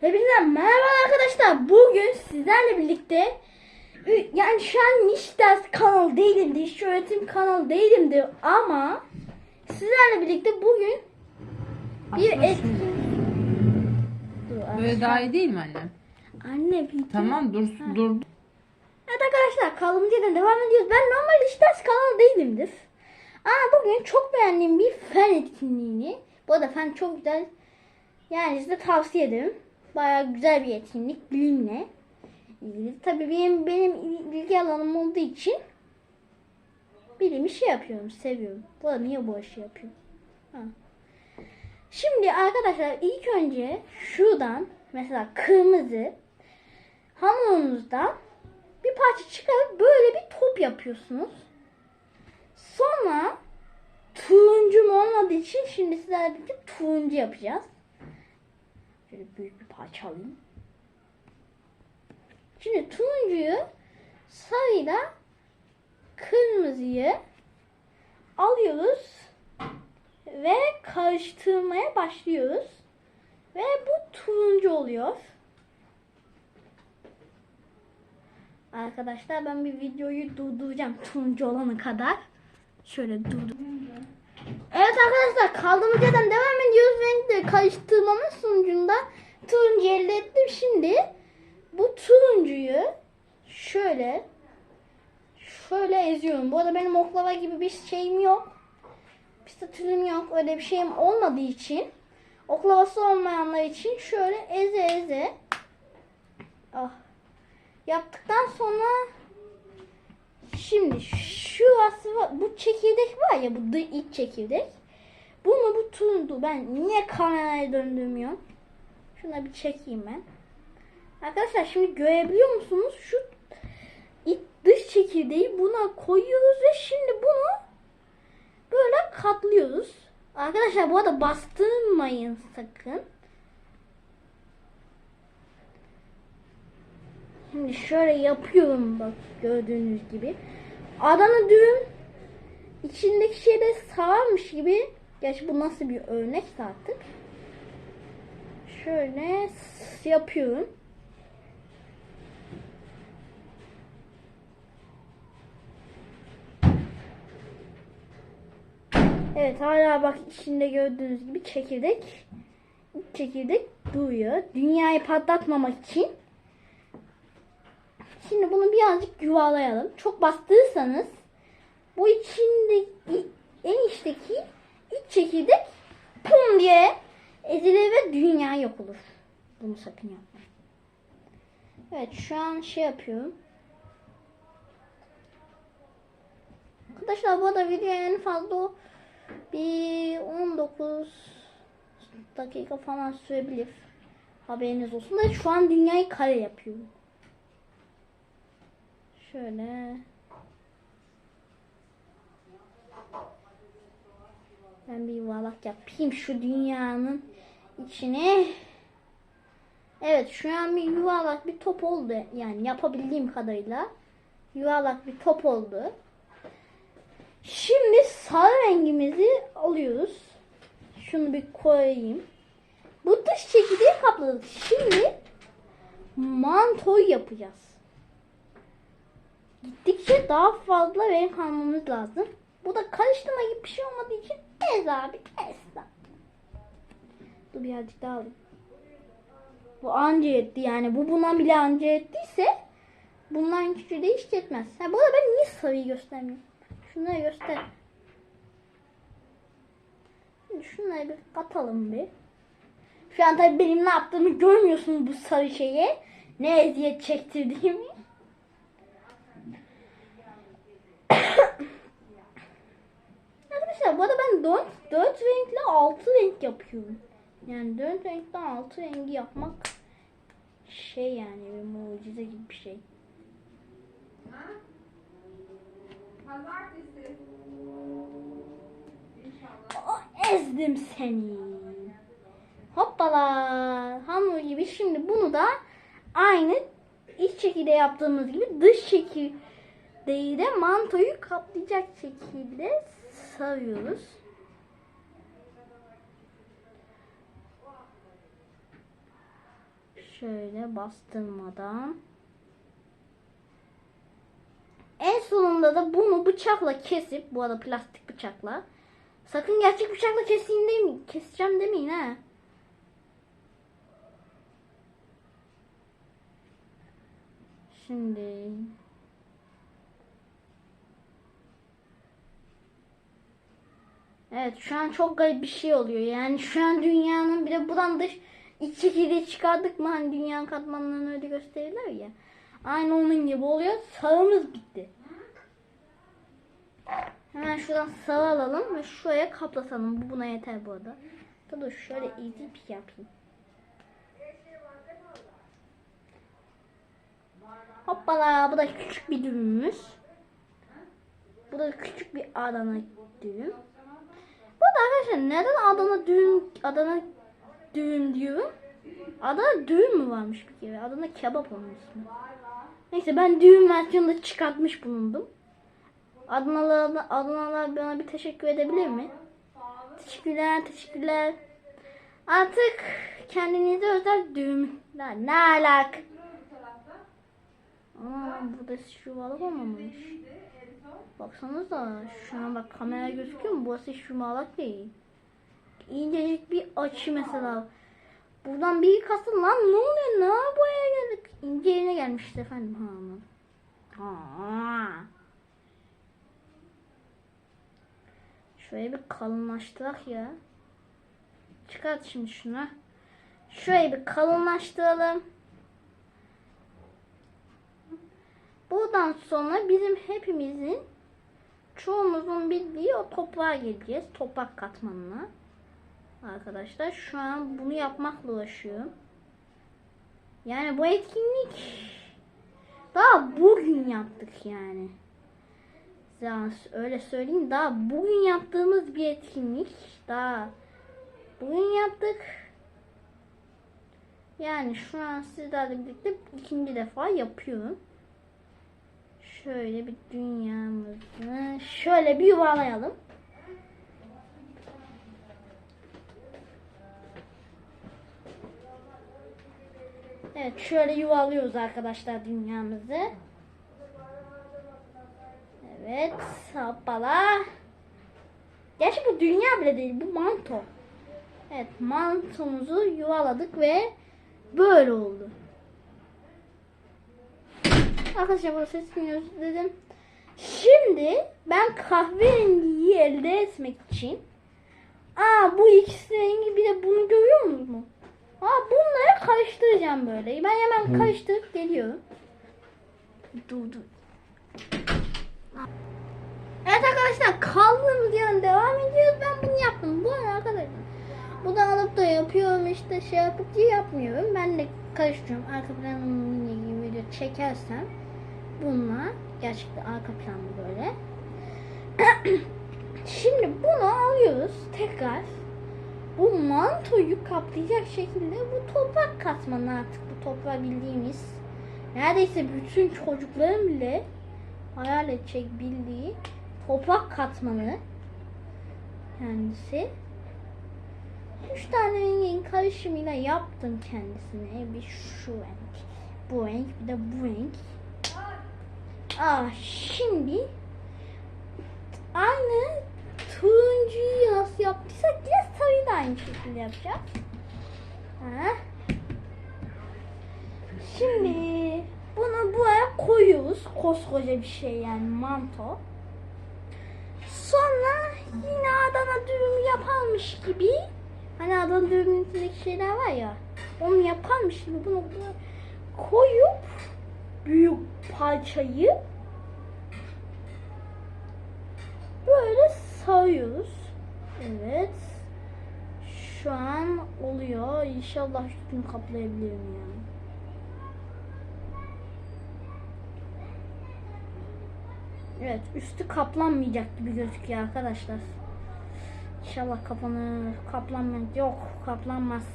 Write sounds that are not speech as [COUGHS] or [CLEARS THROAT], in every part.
Hepinize merhaba arkadaşlar. Bugün sizlerle birlikte yani şu an hiç ders kanalı değilimdi, hiç öğretim kanalı değilimdi ama sizlerle birlikte bugün bir Aslında etkinlik... Böyle daha iyi değil mi anne? Anne video. Tamam dur dur. Evet arkadaşlar kaldığımız yerden devam ediyoruz. Ben normal hiç ders kanalı değilimdir. Ama bugün çok beğendiğim bir fen etkinliğini. Bu arada fen çok güzel. Yani size tavsiye ederim. Bayağı güzel bir etkinlik. Bilimle ilgili. Tabii benim, benim ilgi alanım olduğu için bilimi şey yapıyorum. Seviyorum. Arada niye bu işi yapıyorum? Ha. Şimdi arkadaşlar ilk önce şuradan mesela kırmızı hamurunuzdan bir parça çıkarıp böyle bir top yapıyorsunuz. Sonra turuncum olmadığı için şimdi sizlerle birlikte turuncu yapacağız. Şöyle büyük bir parça alayım. Şimdi turuncuyu sarıyla kırmızıyı alıyoruz ve karıştırmaya başlıyoruz. Ve bu turuncu oluyor. Arkadaşlar ben bir videoyu durduracağım turuncu olana kadar. Şöyle durdur. Evet arkadaşlar kaldığımız yerden devam ediyoruz. Renkleri karıştırmamın sonucunda turuncu elde ettim. Şimdi bu turuncuyu şöyle şöyle eziyorum. Bu arada benim oklava gibi bir şeyim yok. Pistatülüm yok. Öyle bir şeyim olmadığı için oklavası olmayanlar için şöyle eze eze ah yaptıktan sonra şimdi var, bu çekirdek var ya bu iç çekirdek. Bunu bu turundu. Ben niye kameraya döndürmüyorum? Şuna bir çekeyim ben. Arkadaşlar şimdi görebiliyor musunuz? Şu dış çekirdeği buna koyuyoruz ve şimdi bunu böyle katlıyoruz. Arkadaşlar bu arada bastırmayın sakın. Şimdi şöyle yapıyorum bak gördüğünüz gibi. Adana düğüm içindeki şeyde sağarmış gibi. Gerçi bu nasıl bir örnek artık. Şöyle yapıyorum. Evet hala bak içinde gördüğünüz gibi çekirdek çekirdek duruyor. Dünyayı patlatmamak için Şimdi bunu birazcık yuvarlayalım. Çok bastırırsanız bu içindeki en içteki iç çekirdek pum diye ezilir ve dünya yok olur. Bunu sakın yapmayın. Evet şu an şey yapıyorum. Arkadaşlar bu arada video en fazla bir 19 dakika falan sürebilir. Haberiniz olsun da şu an dünyayı kare yapıyorum. Şöyle. Ben bir yuvarlak yapayım şu dünyanın içine. Evet şu an bir yuvarlak bir top oldu. Yani yapabildiğim kadarıyla. Yuvarlak bir top oldu. Şimdi sarı rengimizi alıyoruz. Şunu bir koyayım. Bu dış çekirdeği kapladık. Şimdi mantoyu yapacağız. Gittikçe daha fazla renk almamız lazım. Bu da karıştırma gibi bir şey olmadığı için ez abi lan. Dur birazcık daha alayım. Bu anca etti yani. Bu bundan bile anca ettiyse bundan küçüğü de hiç yetmez. Ha, bu arada ben niye sarıyı göstermiyorum? Şunları göster. Şimdi şunları bir katalım bir. Şu an tabii benim ne yaptığımı görmüyorsunuz bu sarı şeye. Ne eziyet çektirdiğimi. Arkadaşlar bu arada ben 4, 4 renkli 6 renk yapıyorum. Yani 4 renkten 6 rengi yapmak şey yani bir mucize gibi bir şey. O ezdim seni. Hoppala. Hamur gibi. Şimdi bunu da aynı iç çekirdeği yaptığımız gibi dış çekirdeği de mantoyu kaplayacak şekilde sarıyoruz. Şöyle bastırmadan. En sonunda da bunu bıçakla kesip bu arada plastik bıçakla. Sakın gerçek bıçakla keseyim demeyin. Keseceğim demeyin ha. Şimdi Evet şu an çok garip bir şey oluyor. Yani şu an dünyanın bir de buradan dış iki kere çıkardık mı hani dünyanın katmanlarını öyle gösterirler ya. Aynı onun gibi oluyor. Sağımız bitti. Hemen şuradan sağ alalım ve şuraya kaplatalım. Bu buna yeter bu arada. Dur şöyle ezip yapayım. Hoppala bu da küçük bir düğümümüz. Bu da küçük bir Adana düğüm. Bu da arkadaşlar neden Adana düğüm Adana düğüm diyorum? Adana düğüm mü varmış bir kere? Adana kebap onun ismi. Neyse ben düğüm versiyonunda çıkartmış bulundum. Adanalılar, Adanalılar bana bir teşekkür edebilir mi? Teşekkürler, teşekkürler. Artık kendinize özel düğümler. Ne alak? Aa, burada şu balık olmamış. Baksanıza şu an bak kamera gözüküyor mu? Burası şu malak değil. İncecik bir açı mesela. Buradan bir kasın lan ne oluyor? Ne buraya geldik? İnce yerine gelmişti efendim. Ha. Şöyle bir kalınlaştırak ya. Çıkart şimdi şunu. Şöyle bir kalınlaştıralım. Buradan sonra bizim hepimizin çoğumuzun bildiği o toprağa geleceğiz. Toprak katmanına. Arkadaşlar şu an bunu yapmakla uğraşıyorum. Yani bu etkinlik daha bugün yaptık yani. Ya öyle söyleyeyim daha bugün yaptığımız bir etkinlik. Daha bugün yaptık. Yani şu an sizlerle birlikte ikinci defa yapıyorum. Şöyle bir dünyamızı şöyle bir yuvarlayalım. Evet şöyle yuvarlıyoruz arkadaşlar dünyamızı. Evet hoppala. Gerçi bu dünya bile değil bu manto. Evet mantomuzu yuvaladık ve böyle oldu. Arkadaşlar bu sesini özledim. Şimdi ben kahverengiyi elde etmek için Aa bu ikisi rengi bir de bunu görüyor musunuz? Aa bunları karıştıracağım böyle. Ben hemen karıştırıp geliyorum. Dur dur. Evet arkadaşlar kaldığımız yerden devam ediyoruz. Ben bunu yaptım. Bu arada arkadaşlar. Bunu alıp da yapıyorum işte şey yapıp diye yapmıyorum. Ben de karıştırıyorum. Arka planımla ilgili video çekersem bununla gerçekten arka planlı böyle. [CLEARS THROAT] Şimdi bunu alıyoruz tekrar. Bu mantoyu kaplayacak şekilde bu toprak katmanı artık bu toprak bildiğimiz neredeyse bütün çocukların bile hayal edecek bildiği toprak katmanı kendisi. Üç tane rengin karışımıyla yaptım kendisine. Bir şu renk, bu renk, bir de bu renk. Aa, şimdi aynı turuncuyu nasıl yaptıysak yine sarıyı da aynı şekilde yapacağız. Ha. Şimdi bunu buraya koyuyoruz. Koskoca bir şey yani manto. Sonra yine Adana dürümü yaparmış gibi hani Adana dürümün içindeki şeyler var ya onu yaparmış gibi bunu koyup büyük parçayı böyle sarıyoruz. Evet. Şu an oluyor. İnşallah üstünü kaplayabilirim yani. Evet, üstü kaplanmayacak gibi gözüküyor arkadaşlar. İnşallah kapanır. Kaplanmaz. Yok, kaplanmaz.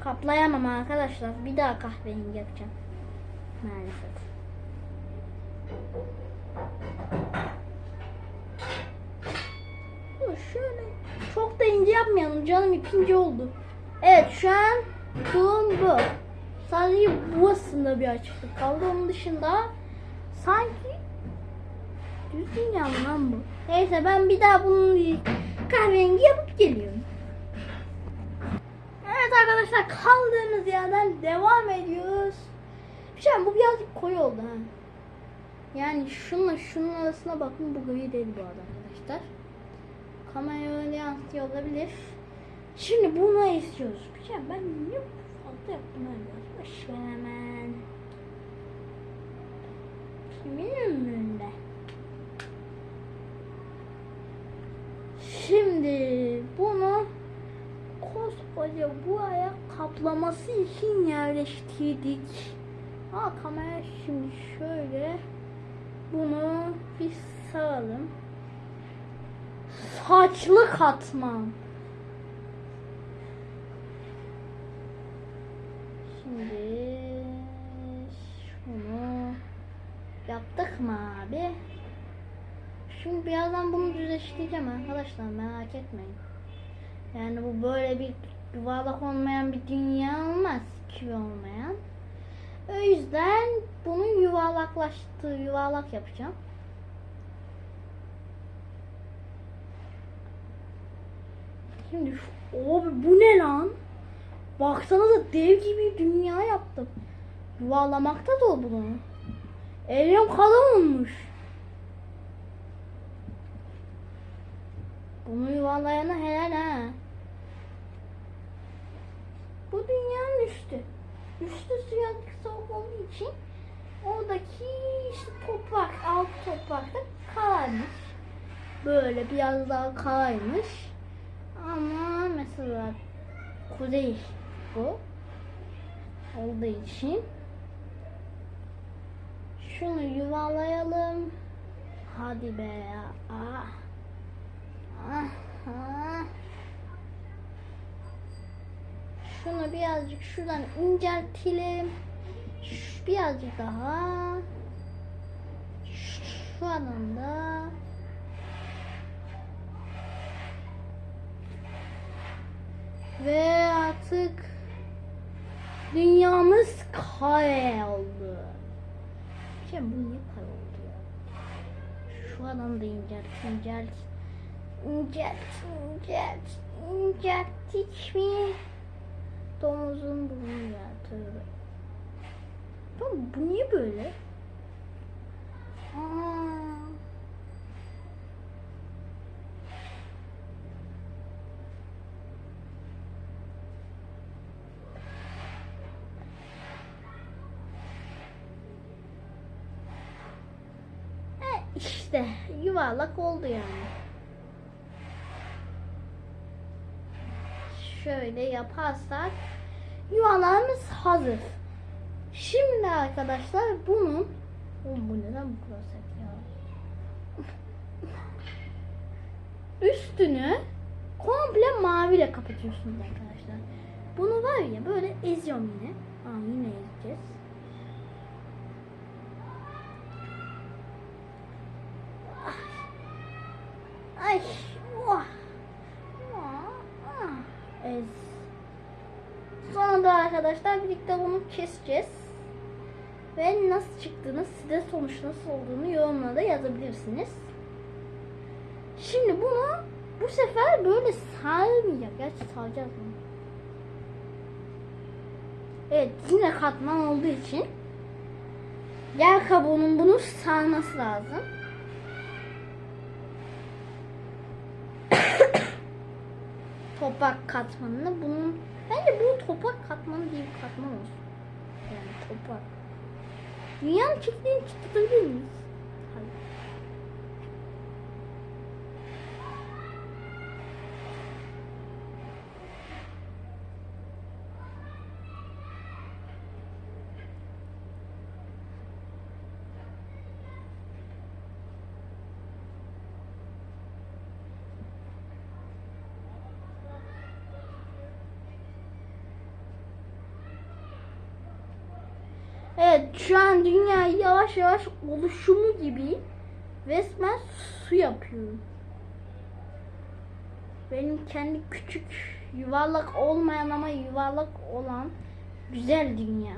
Kaplayamam arkadaşlar. Bir daha kahverengi yapacağım. Maalesef. Şöyle çok da ince yapmayalım. Canım ipince oldu. Evet şu an kulum bu. Sadece burasında bir açıklık kaldı. Onun dışında sanki düz dünya mı lan bu? Neyse ben bir daha bunun kahverengi yapıp geliyorum. Evet arkadaşlar kaldığımız yerden devam ediyoruz. Şey bu birazcık koyu oldu ha. Yani şunla şunun arasına bakın bu gri değil bu arada arkadaşlar. Kamera öyle yansıtıyor olabilir. Şimdi bunu istiyoruz. Şey ben niye fazla yaptım öyle? Boş ver hemen. Kimin ömründe? Şimdi bunu koskoca bu ayak kaplaması için yerleştirdik. Ha kamera şimdi şöyle bunu bir sağalım. Saçlı katman. Şimdi şunu yaptık mı abi? Şimdi birazdan bunu düzleştireceğim arkadaşlar merak etmeyin. Yani bu böyle bir yuvarlak olmayan bir dünya olmaz. Küve olmayan. Yüzden bunu yuvarlaklaştı, yuvarlak yapacağım. Şimdi abi bu ne lan? Baksanıza dev gibi dünya yaptım. Yuvarlamakta da bunu. Elim kalın olmuş. Bunu yuvarlayana helal ha. Bu dünyanın üstü. Üstü suya soğuk olduğu için oradaki işte toprak, alt toprakta kalaymış. Böyle biraz daha kalaymış. Ama mesela kuzey bu olduğu için şunu yuvarlayalım. Hadi be ya. Ah. Ah. ah. Şunu birazcık şuradan inceltelim. Birazcık daha. Şu anında. Ve artık dünyamız kare oldu. Şey bu niye kare oldu ya? Şu adam da incelt, incelt. İncelt, incelt, incelttik mi? Domuzun burnu ya tövbe. Tamam bu niye böyle? Aa. E işte yuvarlak oldu yani. Şöyle yaparsak yuvarlağımız hazır. Şimdi arkadaşlar bunun Oğlum bu neden bu sert ya? Üstünü komple maviyle kapatıyorsunuz arkadaşlar. Bunu var ya böyle eziyorum yine. Aa yine ezeceğiz. Ay. Oh. Ah, ah. Ez. Da arkadaşlar birlikte bunu keseceğiz. Ve nasıl çıktığını, size sonuç nasıl olduğunu yorumlarda yazabilirsiniz. Şimdi bunu bu sefer böyle sarmayacak. Gerçi saracağız bunu. Evet yine katman olduğu için yer kabuğunun bunu sarması lazım. [COUGHS] toprak katmanını bunun bence bu toprak katmanı diye bir katman olsun. Yani toprak. Dünyanın çiftliğini çıtlatabilir miyiz? Hayır. Evet şu an dünya yavaş yavaş oluşumu gibi resmen su yapıyor. benim kendi küçük yuvarlak olmayan ama yuvarlak olan güzel dünya.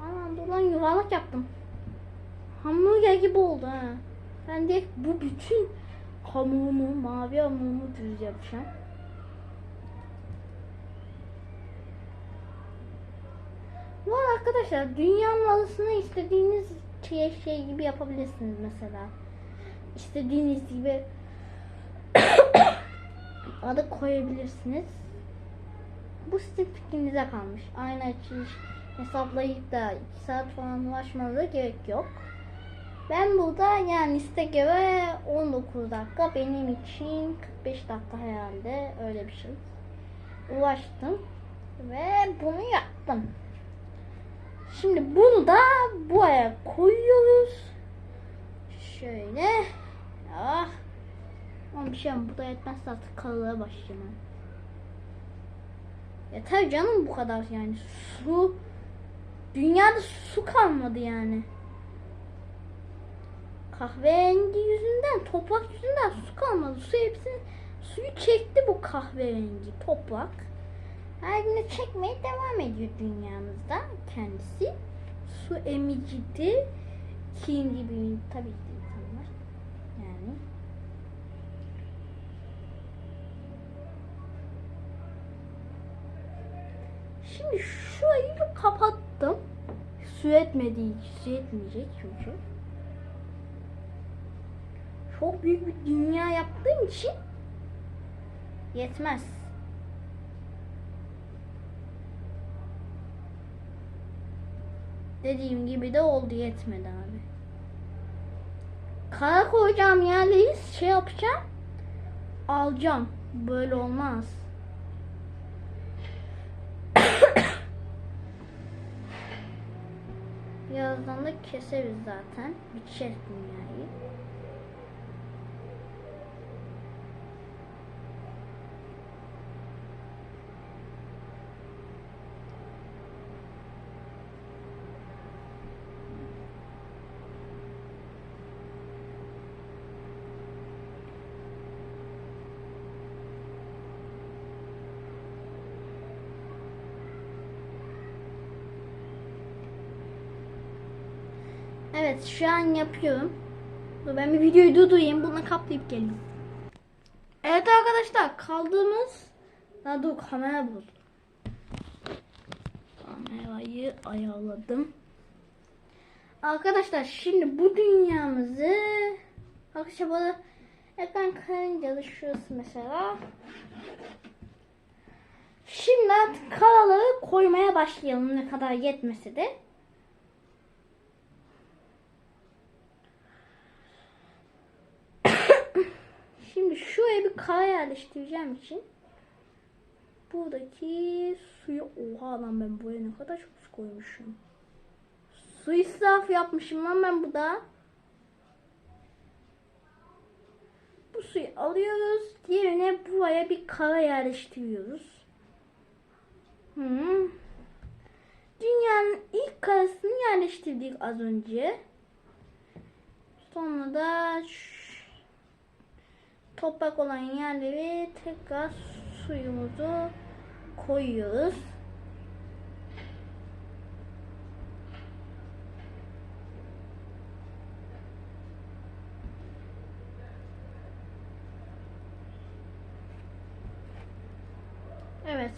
Aa, dur lan yuvarlak yaptım. Hamburger gibi oldu ha. Ben de bu bütün hamurumu, mavi hamurumu düz yapacağım. Bu arada arkadaşlar dünyanın alısını istediğiniz şey, şey gibi yapabilirsiniz mesela. İstediğiniz gibi [COUGHS] adı koyabilirsiniz. Bu sizin fikrinize kalmış. Aynı açış hesaplayıp da 2 saat falan uğraşmanıza gerek yok. Ben burada yani liste göre 19 dakika benim için 45 dakika herhalde öyle bir şey. Ulaştım ve bunu yaptım. Şimdi bunu da buraya koyuyoruz. Şöyle. Ah. Ama bir şey ama bu da yetmezse artık kalığa başlayacağım. Yeter canım bu kadar yani. Su. Dünyada su kalmadı yani. Kahverengi yüzünden, toprak yüzünden su kalmadı. Su hepsini, suyu çekti bu kahverengi toprak. Gün çekmeye devam ediyor dünyamızda kendisi. Su emicidir. Ikinci bir tabii ki insanlar. Yani. Şimdi şurayı kapattım. Su etmediği su etmeyecek çünkü. Çok büyük bir dünya yaptığım için yetmez. Dediğim gibi de oldu yetmedi abi. Kara koyacağım yerleri şey yapacağım. Alacağım. Böyle olmaz. [COUGHS] Birazdan da keseriz zaten. Bitecek dünyayı. Evet şu an yapıyorum. Dur ben bir videoyu durdurayım. Bunu kaplayıp geleyim. Evet arkadaşlar kaldığımız... Daha dur kamera bul. Kamerayı ayarladım. Arkadaşlar şimdi bu dünyamızı... Arkadaşlar burada ekran karıncalı şurası mesela. Şimdi artık karaları koymaya başlayalım ne kadar yetmese de. Şuraya bir kara yerleştireceğim için buradaki suyu oha lan ben buraya ne kadar çok su koymuşum. Su israfı yapmışım lan ben bu da. Bu suyu alıyoruz. Diğerine buraya bir kara yerleştiriyoruz. Hmm. Dünyanın ilk karasını yerleştirdik az önce. Sonra da ş- toprak olan yerleri tekrar suyumuzu koyuyoruz. Evet.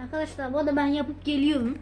Arkadaşlar bu arada ben yapıp geliyorum.